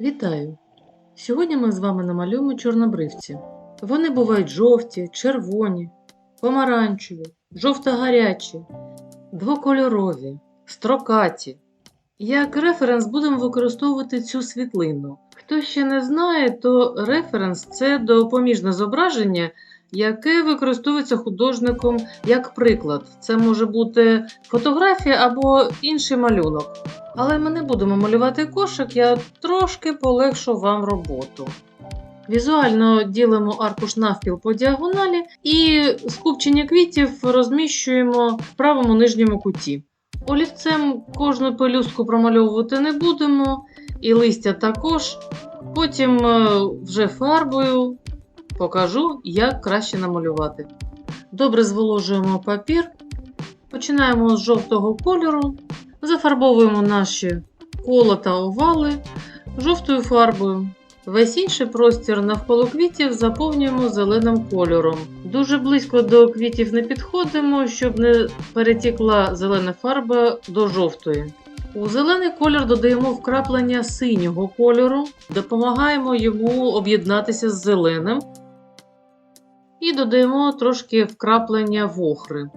Вітаю! Сьогодні ми з вами намалюємо чорнобривці. Вони бувають жовті, червоні, помаранчеві, жовто-гарячі, двокольорові, строкаті. Як референс будемо використовувати цю світлину. Хто ще не знає, то референс це допоміжне зображення, яке використовується художником як приклад. Це може бути фотографія або інший малюнок. Але ми не будемо малювати кошик, я трошки полегшу вам роботу. Візуально ділимо аркуш навпіл по діагоналі і скупчення квітів розміщуємо в правому нижньому куті. Олівцем кожну пелюстку промальовувати не будемо, і листя також. Потім е, вже фарбою покажу, як краще намалювати. Добре зволожуємо папір. Починаємо з жовтого кольору. Зафарбовуємо наші кола та овали жовтою фарбою. Весь інший простір навколо квітів заповнюємо зеленим кольором. Дуже близько до квітів не підходимо, щоб не перетікла зелена фарба до жовтої. У зелений колір додаємо вкраплення синього кольору, допомагаємо йому об'єднатися з зеленим і додаємо трошки вкраплення вохри.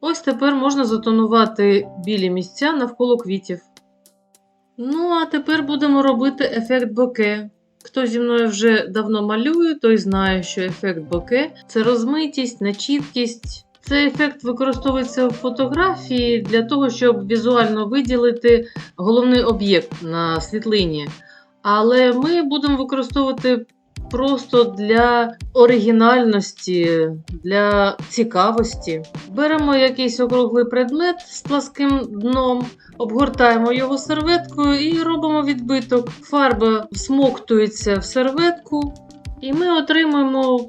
Ось тепер можна затонувати білі місця навколо квітів. Ну, а тепер будемо робити ефект боке. Хто зі мною вже давно малює, той знає, що ефект боке це розмитість, нечіткість. Цей ефект використовується в фотографії для того, щоб візуально виділити головний об'єкт на світлині. Але ми будемо використовувати просто для оригінальності, для цікавості. Беремо якийсь округлий предмет з пласким дном, обгортаємо його серветкою і робимо відбиток. Фарба всмоктується в серветку, і ми отримуємо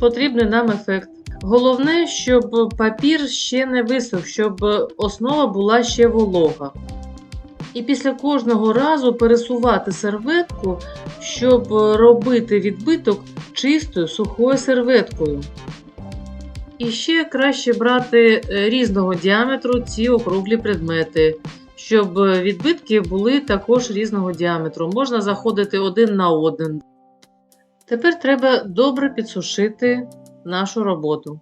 потрібний нам ефект. Головне, щоб папір ще не висох, щоб основа була ще волога. І після кожного разу пересувати серветку, щоб робити відбиток чистою сухою серветкою. І ще краще брати е, різного діаметру ці округлі предмети, щоб відбитки були також різного діаметру. Можна заходити один на один. Тепер треба добре підсушити нашу роботу.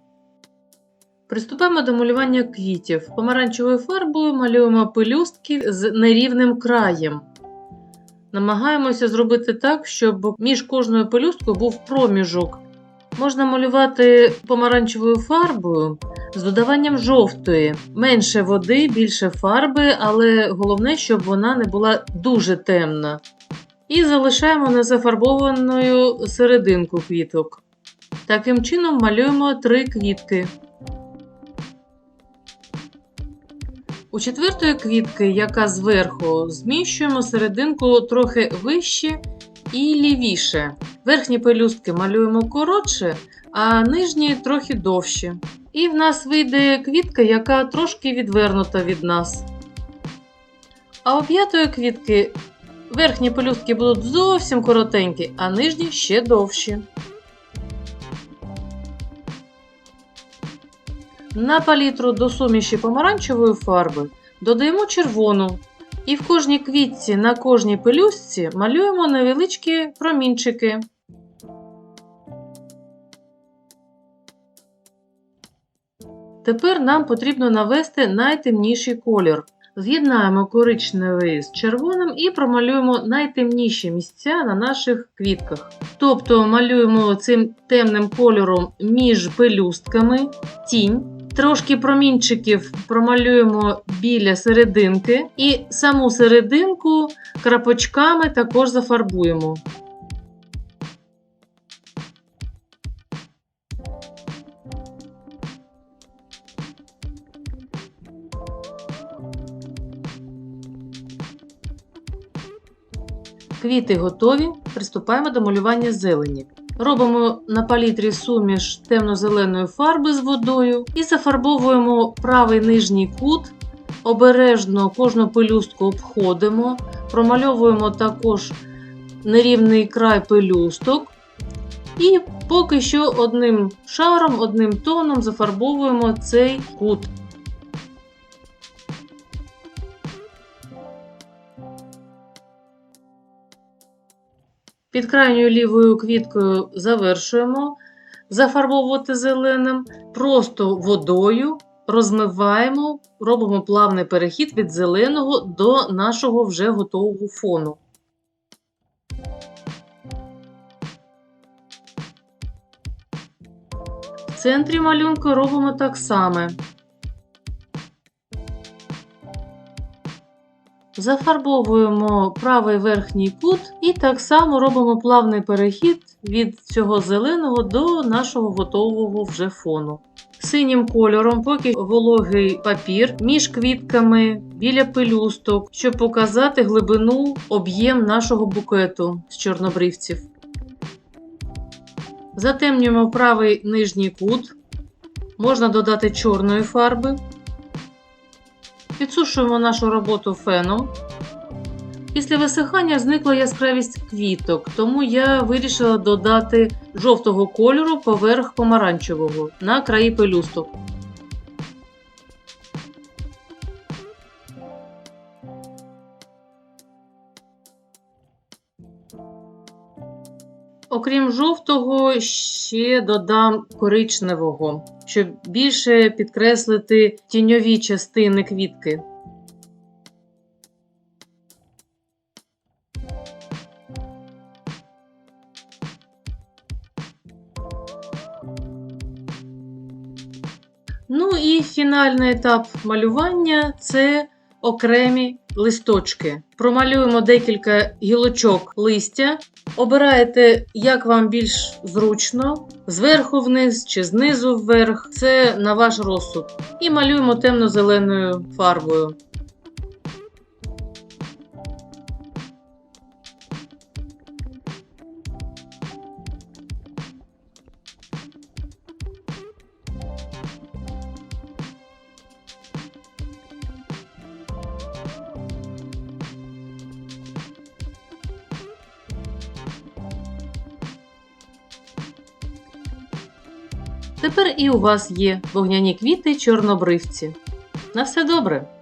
Приступаємо до малювання квітів. Помаранчевою фарбою малюємо пелюстки з нерівним краєм. Намагаємося зробити так, щоб між кожною пелюсткою був проміжок. Можна малювати помаранчевою фарбою з додаванням жовтої, менше води, більше фарби, але головне, щоб вона не була дуже темна. І залишаємо незафарбованою серединку квіток. Таким чином малюємо три квітки. У четвертої квітки, яка зверху, зміщуємо серединку трохи вище і лівіше. Верхні пелюстки малюємо коротше, а нижні трохи довші. І в нас вийде квітка, яка трошки відвернута від нас. А у п'ятої квітки верхні пелюстки будуть зовсім коротенькі, а нижні ще довші. На палітру до суміші помаранчевої фарби додаємо червону. І в кожній квітці на кожній пелюстці малюємо невеличкі промінчики. Тепер нам потрібно навести найтемніший колір. З'єднаємо коричневий з червоним і промалюємо найтемніші місця на наших квітках. Тобто малюємо цим темним кольором між пелюстками тінь. Трошки промінчиків промалюємо біля серединки, і саму серединку крапочками також зафарбуємо. Квіти готові. Приступаємо до малювання зелені. Робимо на палітрі суміш темно-зеленої фарби з водою і зафарбовуємо правий нижній кут. Обережно кожну пелюстку обходимо, промальовуємо також нерівний край пелюсток. І поки що одним шаром, одним тоном зафарбовуємо цей кут. Під крайньою лівою квіткою завершуємо зафарбовувати зеленим, просто водою розмиваємо, робимо плавний перехід від зеленого до нашого вже готового фону. В центрі малюнку робимо так само. Зафарбовуємо правий верхній кут і так само робимо плавний перехід від цього зеленого до нашого готового вже фону. Синім кольором, поки вологий папір між квітками біля пелюсток, щоб показати глибину, об'єм нашого букету з чорнобривців. Затемнюємо правий нижній кут. Можна додати чорної фарби. Підсушуємо нашу роботу феном. Після висихання зникла яскравість квіток, тому я вирішила додати жовтого кольору поверх помаранчевого на краї пелюсток. Окрім жовтого, ще додам коричневого, щоб більше підкреслити тіньові частини квітки. Ну і фінальний етап малювання це окремі листочки. Промалюємо декілька гілочок листя. Обираєте, як вам більш зручно, зверху вниз чи знизу вверх. Це на ваш розсуд. І малюємо темно-зеленою фарбою. Тепер і у вас є вогняні квіти чорнобривці. На все добре!